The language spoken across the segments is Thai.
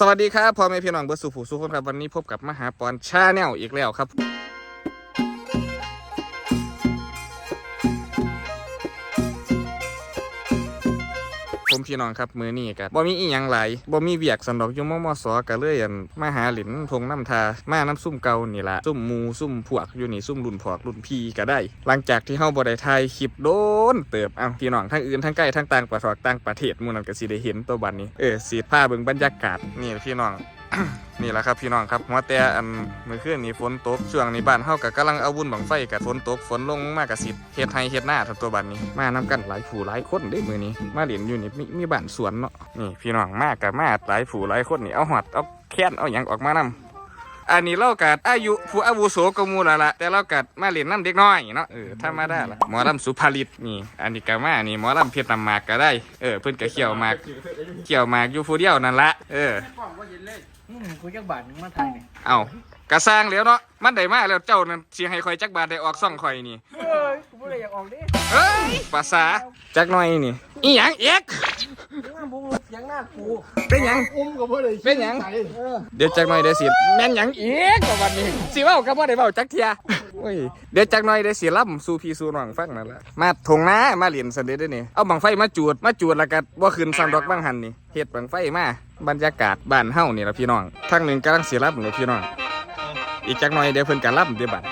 สวัสดีครับพ่อแม่พี่น้องเบอร์สุผูสุคนครับวันนี้พบกับมหาปอนชาแนลอีกแล้วครับ พี่น้องครับมือนี่กับบ่มีอีหยังหลบ่มีเวียกสันดอกยู่มมสอก็เลยอั่นมาหาหลินพงน้ำทามาน้ำซุ่มเก่านี่ละซุ่มมูซุ่มพวกอยู่นี่ซุ่มรุ่นพอกรุ่นพี่ก็ได้ หลังจากที่เฮาบ่ได้ถ่ายคลิปโดนเติบเอ้าพี่น้องทั้งอื่นทั้งใกล้ทั้งต่างประเทศต่างประเทศมูนั่นก็สิได้เห็นตัวบัดนี้เออสีผ้าเบิ่งบรรยากาศนี่พี่น้อง นี่แหละครับพี่น้องครับหัวแต่อันเมื่อคืนนี้ฝนตกช่วงนี้บ้านเฮาก็กำลังเอาวุ่นบังไฟกับฝนตกฝนลงมากกับสิเฮ็ดไห้เฮ็ดหน้าทั้งตัวบ้านนี้ มานํกันหลายผู้หลายคนเด้มือนี้ มาเล่นอยู่นี่มีมีบ้านสวนเนาะนี่พี่น้องมากกับมาหลายผู้หลายคนนี่เอาหอดเอาแค้นเอาหยังออกมานํอันนี้เรากัดอายุผู้อาวุโสก็มูละละแต่เรากัดมาเล่นน้ำเด็กน้อยเนาะเออธรรมาไดาละหมอลำสุภาลิตนี่อันนี้ก็มานี่หมอลำเพชรนำหมากก็ได้เออเพิ่อนก็เขี่ยวหมากเขี่ยวหมากอยู่ผู้เดียวนั่นละเออ อืมคุยจักบาทหนึงมาไทยนี่เอากระสร้างแล้วเนาะมันได้มาแล้วเจ้านั่นสิให้คอยจักบาทได้ออกซ่องคอยนี่เฮ้ยกูบ่ได้อยากออกดิเฮ้ยภาษาจักหน่อยนี่อีหยังเอ็กหน้าบุ้งเสียงหน้ากูเป็นหยัง อุ้มก็บ่ได้เป็นหยัง เออเดี๋ยวจักหน่อยได้สิแม่นหยังเอ็กกว่าวันนี้สิเว้าก็บ่ได้เว้าจักเทียโอ้ยเดี๋ยวจักหน่อยได้สิล่ำสู่พี่สู่น้องฟังนั่นแหละมาทงนามาเรียนสันเดเด้อนี่เอาบังไฟมาจูดมาจูดแล้วก็บ่ขึ้นซ้ำดอกบังหันนี่เฮ็ดบังไฟมา บรรยากาศบ้านเฮานี่ละพี่น้องทางหนึ่งกำลังเสิล่ำเด้อพี่น้อง อีกจักหน่อยเดี๋ยวเพิ่นก็ล่ำเดี๋ยวบัด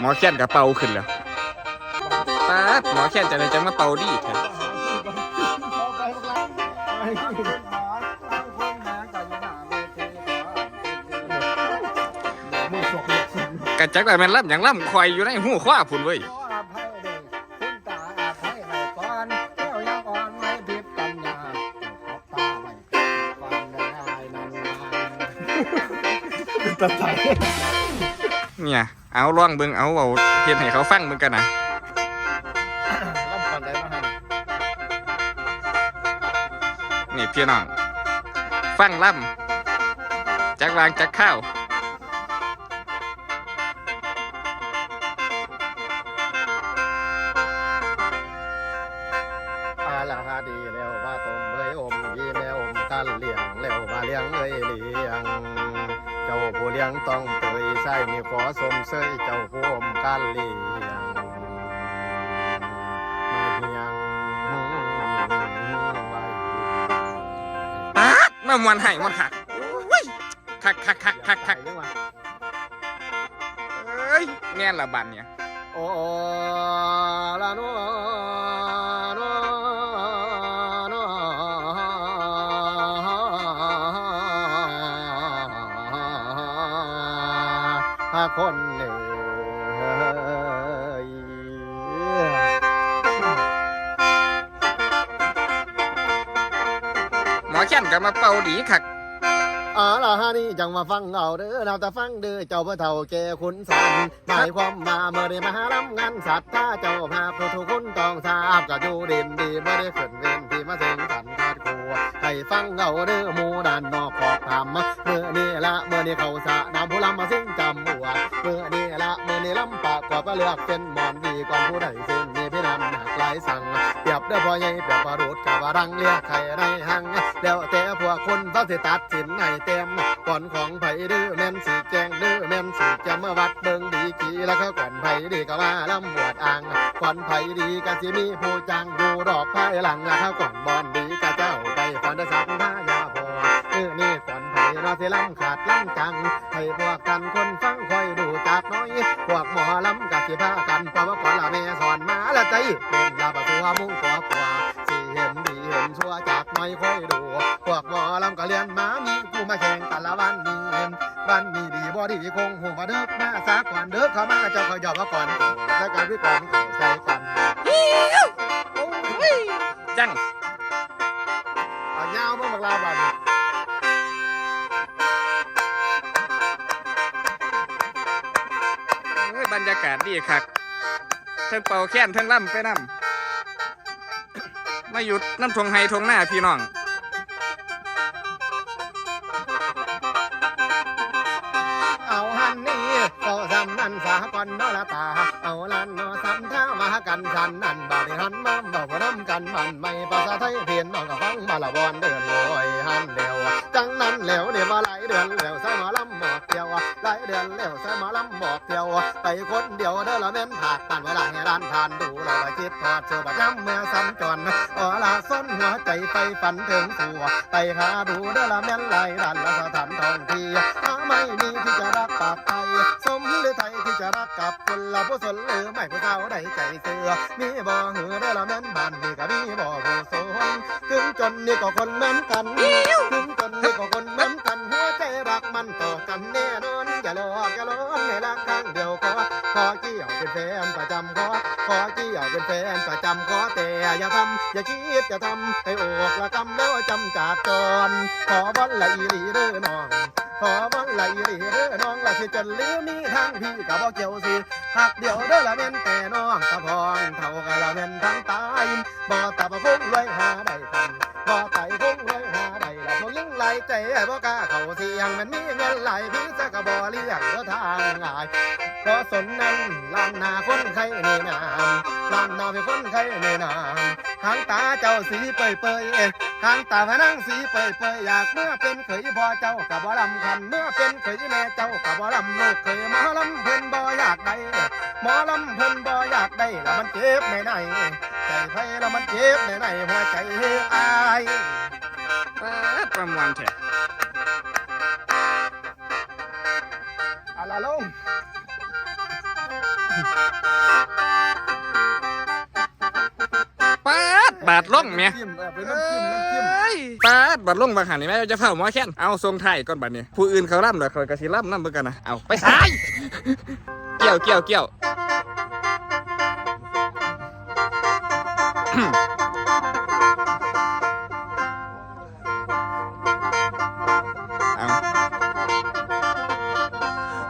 หมอแค้นก็เป่าขึ้นแล้วป๊าดหมอแค่นจะได้จังมาเป่าดีแท้กะจักได้แม่นล่ำอย่างล่ำควายอยู่ในหูขว้าพุ่นเว้ย เนี่ย เอาลองเบิ่งเอาเอาเฮ็ดให้เขาฟังเบิ่งกันนะนี่พี่น้อง ฟังล่ำจักวางจักข้าว ลาดีแล้วว่าตมเอ้ยอมยีแม่อมกันเลี้ยงแล้วว่าเลี้ยงเอ้ยเลี้ยง เจ้าผู้เลี้ยงต้องเตยใส่นี่ขอสมเสยเจ้าผู้อมกันเลี้ยงมาเพียงป๊าดมามวนให้มันหักโอ้ยคักคักคักคักคักเอ้ยแน่ละบันเนี่ย โอ้ละโน คนเอ่ยหมอแค้นก็มาเป่าดีคักอาลาฮานี่จังมาฟังเอาเด้อเราแต่ฟังเด้อเจ้าพื่อเท่าแก่ขุนสารหมายความมาเมื่อได้มาหาลำงานสัตว์ถ้าเจ้าภาพทุกคนต้องทราบก็อยู่เด่นดีเมื่อได้ขึ้นเวนที่มาเซ็งกันคาดครัวให้ฟังเอาเด้อหมู่ด้านนอกขอบธรรมเมื่อนี้ละเมื่อนี้เขาสะนำผู้ลำมาซึ่งจำ หัวเมื่อนี้ละเมื่อนี้ลำปากกว่าเลือกเป็นหมอนดีก่อนผู้ใดซึ่งมีพี่นำหนักหลายสั่งเปรียบเด้อพ่อใหญ่เปรียบประรุดกับว่ารังเลียกไข่ในหังแล้วแต่พวกคนเขาสิตัดสินให้เต็มก่อนของไผ่ดื้อแม่นสีแจงดื้อแม่นสีจะมาวัดเบิ่งดีกี่แล้วก็ก่อนไผ่ดีก็ว่าลำบวดอ่างก่อนไผ่ดีก็สิมีผู้จังอยู่รอบภายหลังแล้วก่อนบอนดีก็เจ้าไปฟันได้สักผ้ายาพอเออนี่ ก่อนไผเราสิลำขาดลำจังให้พวกกันคนฟังคอยดูจากน้อย พวกหมอลำกับสิพากันเพราะว่าก่อนละแม่สอนมาและใจเป็นลาประตูมุ่งกว่ากว่าสิเห็นดีเห็นชั่วจากน้อยคอยดู พวกหมอลำก็เรียนมามีกูมาแข่งกันละวันนี้วันนี้ดีบ่ดีคงหูมาเด้อมาสาก่อนเด้อเข้ามาเจ้าคอยยอมมาก่อนสักการพี่ก่อนใส่กันจังเอายาวเมื่อบักลาบัน บรรยากาศดีคักเทั้งเป่าแค้นเทั้งล่ำไปน้ำมาหยุดน้ำทงไฮทงหน้าพี่น้องเอาหันนี่เจ้าสำนันสาก่อนนอละตา เอาลันนอสำท่ามากันสันนั่นบาริหันมาบอกว่าน้ำกันมันไม่ภาษาไทยเพียนน้องก็ฟังมาละบอนเดินลอยหันเดียวจังนั้นแล้วเดี๋ยวว่าหลายเดือนแล้วใส่หมา เที่ยวหลายเดือนแล้วใส่หมาลำบอกเที่ยวไปคนเดียวเด้อละแม่นผากผ่านเวลาให้ร้านผ่านดูเราคิดทอดเชื่อบัดย้ำเมื่อสัญจรอ๋อละส้นหัวใจไปฝันถึงสู่ไปหาดูเด้อละแม่นหลายร้านและสถานท่องที่หาไม่มีที่จะรักปากไทยสมหรือไทยที่จะรักกับคนละผู้สนหรือไม่ผู้เฒ่าใดใจเสือมีบ่หือเด้อละแม่นบ้านนี่ก็มีบ่ผู้สนถึงจนนี่ก็คนเหมือนกันถึงจนนี่ก็คนเหมือนกันหัวใจรักมันต่อกันน่นอนอย่าหลอกอย่าหลอนในรักครั้งเดียวขอขอเกี่ยวเป็นแฟนประจำขอขอเกี่ยวเป็นแฟนประจำขอแต่อย่าทำอย่าคิดอย่าทำให้อกละกำแล้วจำจากจรขอวันละอีหลีเด้อน้องขอวันละอีหลเด้อน้องละสิจนลืมมีทางพี่กับบ่เกี่ยวสิหักเดียวเด้อละแม่นแต่น้องตะพองเท่ากับละแม่นทั้งตายบ่ตะบ่คงรวยหาได้ทันบ่ไตคงรวย ยิ่งไหลใจบ่กล้าเข้าเสียงมันมีเงินไหลพี่จะกบ่เลี้ยงเด้อทางง่ายเพราะสนนั้นล้านนาคนไข้ในน้ำล้านนาเป็นคนไข้ในน้ำทางตาเจ้าสีเปยเปยๆทางตาพนังสีเปยเปยอยากเมื่อเป็นเขยพ่อเจ้ากับบ่ลำคันเมื่อเป็นเขยแม่เจ้ากับบ่ลำลูกเคยหมอลำเพิ่นบ่อยากได้หมอลำเพิ่นบ่อยากได้แล้วมันเจ็บในในใจไฟแล้วมันเจ็บในในหัวใจอายาดประมวลแท้อะละลงปาดบาดล่องแม่จิ้มเออเป็นน้ำจิ้มน้ำจิ้มเอ้ยปาดบาดล่องบางหันนี่แม่จะเผาหมอแค้นเอาทรงไทายก่อนบัดนี้ ผู้อื่นเขาล่ำแล้วเขาก็สิล่ำน้ำเบิ่งกันนะเอาไปซ้าย เกี่ยวเกี่ยวเกี่ยว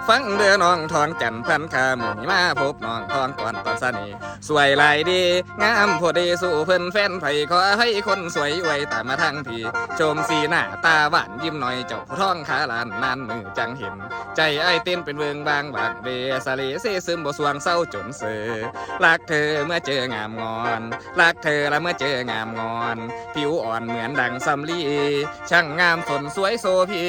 ฟังเดือน้องทองจันพันคาหมุนมาพบน้องทองก่อนตอนสนีสวยหลายดี งามพอดีสู่เพิ่นแฟนไผขอให้คนสวยอวยตามมาทางพี่ ชมสีหน้าตาหวานยิ้มหน่อยเจ้าผู้ท้องขาลานนานมือจังเห็น ใจไอ้เต้นเป็นเวงบางบากเบสะเลเซซึมบ่สวงเศร้าจนเสือรักเธอเมื่อเจองามงอนรักเธอและเมื่อเจองามงอน ผิวอ่อนเหมือนดังสำลีช่างงามสนสวยโซพี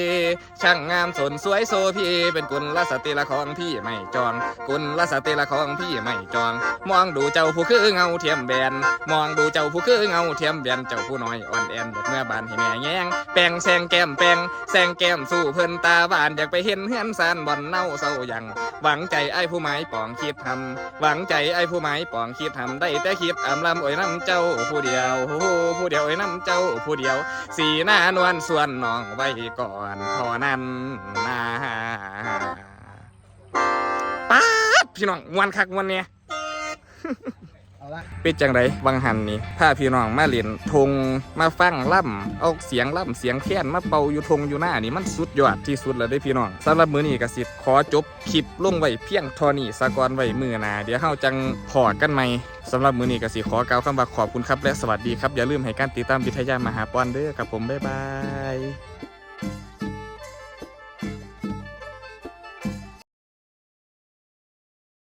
ช่างงามสนสวยโซพีเป็นกุลละสติละของพี่ไม่จองกุลละสติละของพี่ไม่จอง มองดูเจ้าผู้คือเงาเทียมแบน มองดูเจ้าผู้คือเงาเทียมแบน เจ้าผู้น้อยอ่อนแอนเด็กเมื่อบานให้แม่แย้งแปงแซงแก้มแปงแซงแก้มสู้เพิ่นตาบานอยากไปเห็นเฮือนซานบ่อนเน่าเศร้ายัง หวังใจไอ้ผู้ไม้ปองคิดทำหวังใจไอ้ผู้ไม้ปองคิดทำได้แต่คิดอำลำโอ้ยน้ำเจ้าผู้เดียวผู้เดียวโอ้น้ำเจ้าผู้เดียว สีหน้านวลส่วนน้องไว้ก่อนพอนั้นนา พี่น้องมวนคักมวนเนี่ยเอาละเป็นจังไรวังหันนี่พาพี่น้องมาเล่นทงมาฟังล่ำเอาเสียงล่ำเสียงแค้นมาเป่าอยู่ทงอยู่หน้านี่มันสุดยอดที่สุดแล้วเด้อพี่น้องสำหรับมื้อนี้ก็สิขอจบคลิปลงไว้เพียงเทอนี้สะก่อนไว้มื้อหน้าเดี๋ยวเฮาจังพอกันใหม่สำหรับมื้อนี้ก็สิขอกล่าวคำว่าขอบคุณครับและสวัสดีครับอย่าลืมให้การติดตามวิทยามหาปอนเด้อครับผมบ๊ายบาย